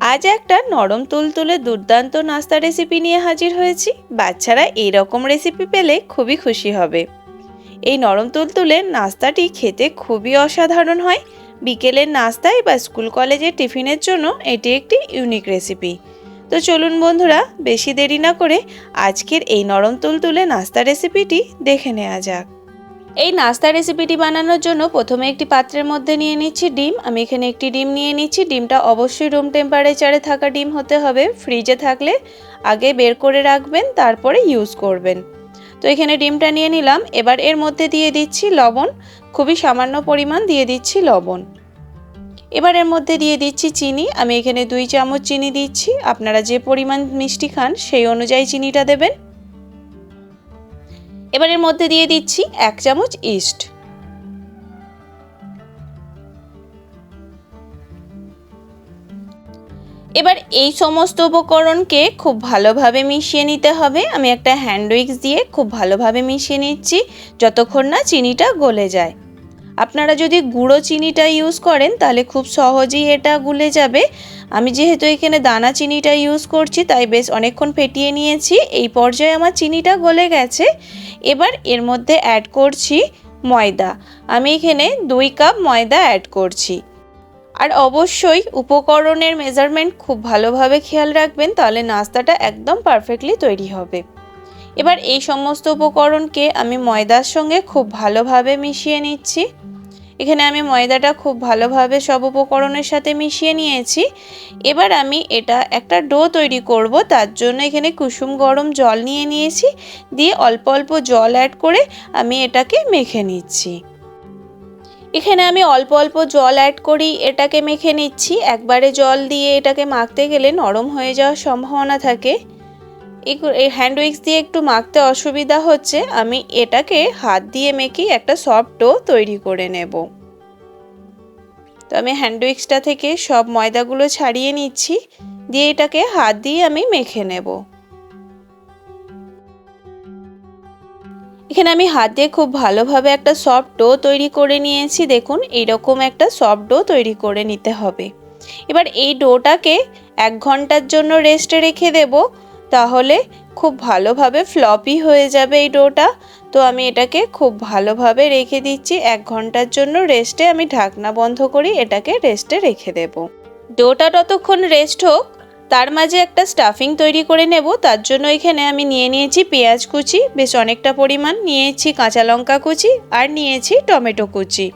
আজ একটা নরম তুলতুলে দুর্দান্ত নাস্তা রেসিপি নিয়ে হাজির হয়েছি। বাচ্চারা এই রকম রেসিপি পেলে খুবই খুশি হবে। এই নরম তুলতুলে নাস্তাটি খেতে খুবই অসাধারণ হয়। বিকেলের নাস্তায় বা স্কুল কলেজের টিফিনের জন্য এটি একটি ইউনিক রেসিপি তো চলুন বন্ধুরা, বেশি দেরি না করে আজকের এই নরম তুলতুলে নাস্তা রেসিপিটি দেখে নেওয়া যাক। এই নাস্তা রেসিপিটি বানানোর জন্য প্রথমে একটি পাত্রের মধ্যে নিয়ে নিচ্ছি ডিম। আমি এখানে একটি ডিম নিয়ে নিচ্ছি। ডিমটা অবশ্যই রুম টেম্পারেচারে থাকা ডিম হতে হবে। ফ্রিজে থাকলে আগে বের করে রাখবেন, তারপরে ইউজ করবেন। তো এখানে ডিমটা নিয়ে নিলাম। এবার এর মধ্যে দিয়ে দিচ্ছি লবণ। খুবই সামান্য পরিমাণ দিয়ে দিচ্ছি লবণ। এবার এর মধ্যে দিয়ে দিচ্ছি চিনি। আমি এখানে দুই চামচ চিনি দিচ্ছি। আপনারা যে পরিমাণ মিষ্টি খান, সেই অনুযায়ী চিনিটা দেবেন। এবার এর মধ্যে দিয়ে দিচ্ছি এক চামচ ইস্ট। এবার এই সমস্ত উপকরণকে খুব ভালোভাবে মিশিয়ে নিতে হবে। আমি একটা হ্যান্ড উইক্স দিয়ে খুব ভালোভাবে মিশিয়ে নিচ্ছি, যতক্ষণ না চিনিটা গলে যায়। আপনারা যদি গুঁড়ো চিনিটা ইউজ করেন, তাহলে খুব সহজেই এটা গুলে যাবে। আমি যেহেতু এখানে দানা চিনিটা ইউজ করছি, তাই বেশ অনেকক্ষণ ফেটিয়ে নিয়েছি। এই পর্যায়ে আমার চিনিটা গলে গেছে। এবার এর মধ্যে অ্যাড করছি ময়দা। আমি এখানে দুই কাপ ময়দা অ্যাড করছি। আর অবশ্যই উপকরণের মেজারমেন্ট খুব ভালোভাবে খেয়াল রাখবেন, তাহলে নাস্তাটা একদম পারফেক্টলি তৈরি হবে। এবার এই সমস্ত উপকরণকে আমি ময়দার সঙ্গে খুব ভালোভাবে মিশিয়ে নিচ্ছি। এখানে আমি ময়দাটা খুব ভালোভাবে সব উপকরণের সাথে মিশিয়ে নিয়েছি। এবার আমি এটা একটা ডো তৈরি করব, তার জন্য এখানে কুসুম গরম জল নিয়ে নিয়েছি। দিয়ে অল্প অল্প জল অ্যাড করে আমি এটাকে মেখে নিচ্ছি। এখানে আমি অল্প অল্প জল অ্যাড করি, এটাকে মেখে নিচ্ছি। একবারে জল দিয়ে এটাকে মাখতে গেলে নরম হয়ে যাওয়ার সম্ভাবনা থাকে। এই হ্যান্ড উইক্স দিয়ে একটু মাখতে অসুবিধা হচ্ছে, আমি এটাকে হাত দিয়ে মেখে একটা সফট ডো তৈরি করে নেব। তো আমি হ্যান্ড উইক্সটা থেকে সব ময়দাগুলো ছাড়িয়ে নিচ্ছি, দিয়ে এটাকে হাত দিয়ে আমি মেখে নেব। এখানে আমি হাত দিয়ে খুব ভালোভাবে একটা সফট ডো তৈরি করে নিয়েছি, দেখুন এইরকম একটা সফট ডো তৈরি করে নিতে হবে। এবার এই ডোটাকে এক ঘণ্টার জন্য রেস্টে রেখে দেবো তাহলে খুব ভালোভাবে ফ্লপি হয়ে যাবে এই ডোটা। তো আমি এটাকে খুব ভালোভাবে রেখে দিচ্ছি। এক ঘণ্টার জন্য রেস্টে আমি ঢাকনা বন্ধ করি, এটাকে রেস্টে রেখে দেব। ডোটা ততক্ষণ রেস্ট হোক, তার মাঝে একটা স্টাফিং তৈরি করে নেব। তার জন্য এখানে আমি নিয়ে নিয়েছি পেঁয়াজ কুচি। বেশ অনেকটা পরিমাণ নিয়েছি কাঁচা লঙ্কা কুচি আর নিয়েছি টমেটো কুচি।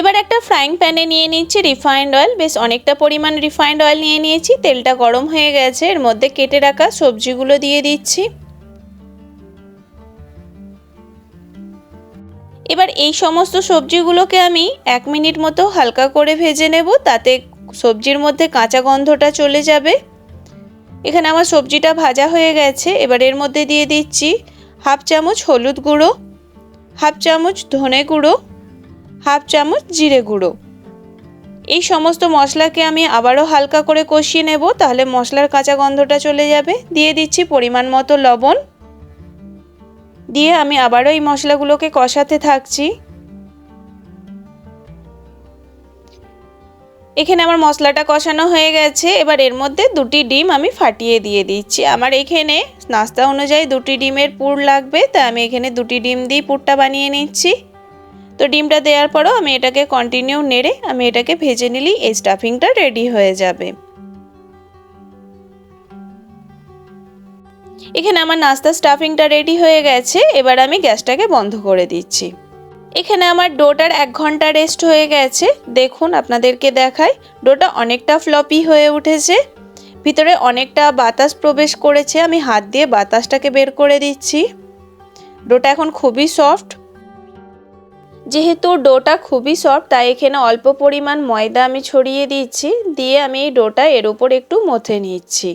এবার একটা ফ্রাইং প্যানে নিয়ে নিচ্ছি রিফাইন্ড অয়েল বেশ অনেকটা পরিমাণ রিফাইন্ড অয়েল নিয়ে নিয়েছি। তেলটা গরম হয়ে গেছে। এর মধ্যে কেটে রাখা সবজিগুলো দিয়ে দিচ্ছি। এবার এই সমস্ত সবজিগুলোকে আমি এক মিনিট মতো হালকা করে ভেজে নেব। তাতে সবজির মধ্যে কাঁচা গন্ধটা চলে যাবে। এখানে আমার সবজিটা ভাজা হয়ে গেছে। এবার এর মধ্যে দিয়ে দিচ্ছি হাফ চামচ হলুদ গুঁড়ো, হাফ চামচ ধনে গুঁড়ো হাফ চামচ জিরে গুঁড়ো। এই সমস্ত মশলাকে আমি আবারও হালকা করে কষিয়ে নেব, তাহলে মশলার কাঁচা গন্ধটা চলে যাবে। দিয়ে দিচ্ছি পরিমাণ মতো লবণ। দিয়ে আমি আবারও এই মশলাগুলোকে কষাতে থাকছি। এখানে আমার মশলাটা কষানো হয়ে গেছে। এবার এর মধ্যে দুটি ডিম আমি ফাটিয়ে দিয়ে দিচ্ছি। আমার এখানে নাস্তা অনুযায়ী দুটি ডিমের পুর লাগবে, তাই আমি এখানে দুটি ডিম দিয়ে পুরটা বানিয়ে নিচ্ছি। তো ডিমটা দেওয়ার পরও আমি এটাকে কন্টিনিউ নেড়ে আমি এটাকে ভেজে নিলেই এই স্টাফিংটা রেডি হয়ে যাবে। এখানে আমার নাস্তা স্টাফিংটা রেডি হয়ে গেছে, এবার আমি গ্যাসটাকে বন্ধ করে দিচ্ছি। এখানে আমার ডোটার এক ঘণ্টা রেস্ট হয়ে গেছে, দেখুন আপনাদেরকে দেখায় ডোটা অনেকটা ফ্লপি হয়ে উঠেছে, ভিতরে অনেকটা বাতাস প্রবেশ করেছে, আমি হাত দিয়ে বাতাসটাকে বের করে দিচ্ছি। ডোটা এখন খুবই সফট যেহেতু ডোটা খুবই সফট, তাই এখানে অল্প পরিমাণ ময়দা আমি ছড়িয়ে দিচ্ছি, দিয়ে আমি এই ডোটা এর উপর একটু মথে নিচ্ছি।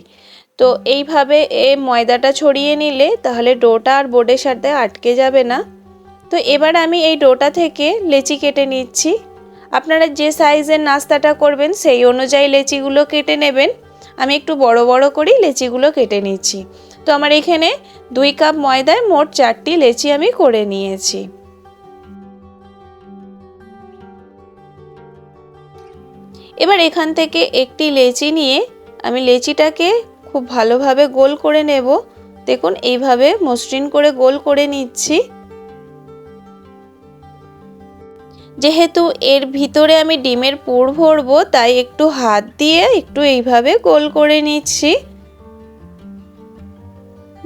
তো এইভাবে এ ময়দাটা ছড়িয়ে নিলে তাহলে ডোটা আর বোর্ডের সাথে আটকে যাবে না। তো এবার আমি এই ডোটা থেকে লেচি কেটে নিচ্ছি। আপনারা যে সাইজের নাস্তাটা করবেন, সেই অনুযায়ী লেচিগুলো কেটে নেবেন। আমি একটু বড় বড় করেই লেচিগুলো কেটে নিচ্ছি। তো আমার এখানে দুই কাপ ময়দায় মোট চারটি লেচি আমি করে নিয়েছি। এবার এখান থেকে একটি লেচি নিয়ে আমি লেচিটাকে খুব ভালোভাবে গোল করে নেব। দেখুন, এইভাবে মসৃণ করে গোল করে নিচ্ছি। যেহেতু এর ভিতরে আমি ডিমের পুর ভরবো, তাই একটু হাত দিয়ে একটু এইভাবে গোল করে নিচ্ছি।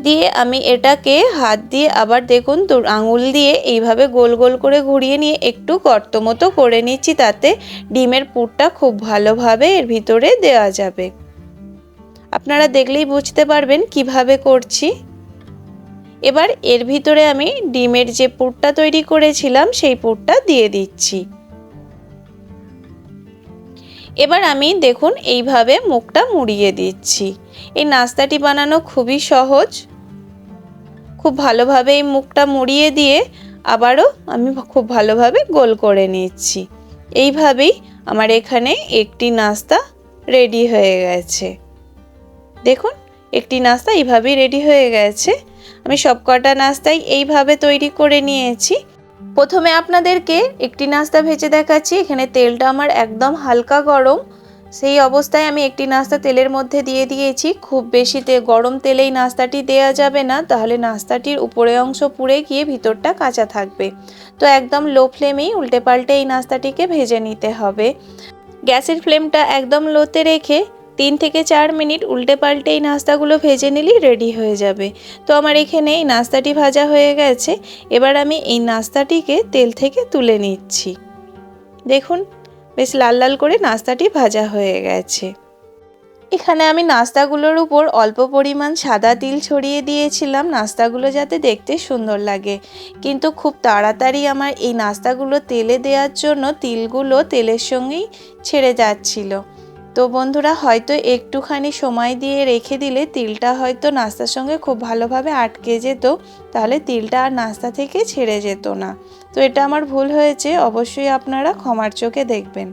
দিয়ে আমি এটাকে হাত দিয়ে আবার দেখুন আঙুল দিয়ে এইভাবে গোল গোল করে ঘুরিয়ে নিয়ে একটু গর্ত মতো করে নিচ্ছি তাতে ডিমের পুরটা খুব ভালোভাবে এর ভিতরে দেওয়া যাবে। আপনারা দেখলেই বুঝতে পারবেন কীভাবে করছি। এবার এর ভিতরে আমি ডিমের যে পুরটা তৈরি করেছিলাম সেই পুরটা দিয়ে দিচ্ছি। এবার আমি দেখুন এইভাবে মুখটা মুড়িয়ে দিচ্ছি। এই নাস্তাটি বানানো খুবই সহজ। খুব ভালোভাবে এই মুখটা মুড়িয়ে দিয়ে আবারও আমি খুব ভালোভাবে গোল করে নিচ্ছি। এইভাবেই আমার এখানে একটি নাস্তা রেডি হয়ে গেছে। দেখুন, একটি নাস্তা এইভাবেই রেডি হয়ে গেছে। আমি সব কটা নাস্তাই এইভাবে তৈরি করে নিয়েছি। প্রথমে আপনাদেরকে একটি নাস্তা ভেজে দেখাচ্ছি। এখানে তেলটা আমার একদম হালকা গরম সেই অবস্থায় আমি একটি নাস্তা তেলের মধ্যে দিয়ে দিয়েছি। খুব বেশি গরম তেলেই নাস্তাটি দেয়া যাবে না। তাহলে নাস্তাটির উপরে অংশ পুড়ে গিয়ে ভিতরটা কাঁচা থাকবে। তো একদম লো ফ্লেমেই উল্টে পাল্টে এই নাস্তাটিকে ভেজে নিতে হবে। গ্যাসের ফ্লেমটা একদম লোতে রেখে তিন থেকে চার মিনিট উল্টে পাল্টে এই নাস্তাগুলো ভেজে নিলেই রেডি হয়ে যাবে। তো আমার এখানে এই নাস্তাটি ভাজা হয়ে গেছে। এবার আমি এই নাস্তাটিকে তেল থেকে তুলে নিচ্ছি। দেখুন বেশ লাল লাল করে নাস্তাটি ভাজা হয়ে গেছে। এখানে আমি নাস্তাগুলোর উপর অল্প পরিমাণ সাদা তিল ছড়িয়ে দিয়েছিলাম। নাস্তাগুলো যাতে দেখতে সুন্দর লাগে। কিন্তু খুব তাড়াতাড়ি আমার এই নাস্তাগুলো তেলে দেওয়ার জন্য তিলগুলো তেলের সঙ্গেই ছেড়ে যাচ্ছিল। তো বন্ধুরা, হয়তো একটুখানি সময় দিয়ে রেখে দিলে তিলটা হয়তো নাস্তার সঙ্গে খুব ভালোভাবে আটকে যেত, তাহলে তিলটা আর নাস্তা থেকে ছেড়ে যেত না। তো এটা আমার ভুল হয়েছে, অবশ্যই আপনারা ক্ষমার চোখে দেখবেন।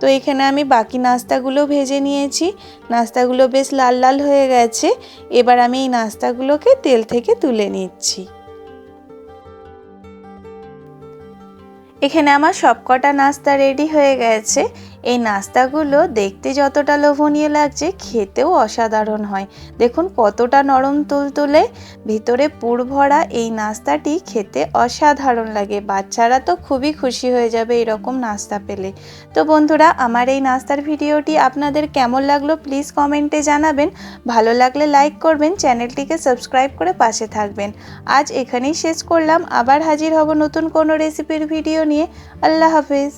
তো এখানে আমি বাকি নাস্তাগুলো ভেজে নিয়েছি। নাস্তাগুলো বেশ লাল লাল হয়ে গেছে। এবার আমি এই নাস্তাগুলোকে তেল থেকে তুলে নিচ্ছি। এখানে আমার সবকটা নাস্তা রেডি হয়ে গেছে। এই নাস্তাগুলো দেখতে যতটা লোভনীয় লাগছে, খেতেও অসাধারণ হয়। দেখুন কতটা নরম তুলতুলে, ভিতরে পুর ভরা এই নাস্তাটি খেতে অসাধারণ লাগে। বাচ্চারা তো খুবই খুশি হয়ে যাবে এরকম নাস্তা পেলে। তো বন্ধুরা, আমার এই নাস্তার ভিডিওটি আপনাদের কেমন লাগল প্লিজ কমেন্টে জানাবেন। ভালো লাগলে লাইক করবেন, চ্যানেলটিকে সাবস্ক্রাইব করে পাশে থাকবেন। আজ এখানেই শেষ করলাম। আবার হাজির হব নতুন কোনো রেসিপির ভিডিও নিয়ে। আল্লাহ হাফিজ।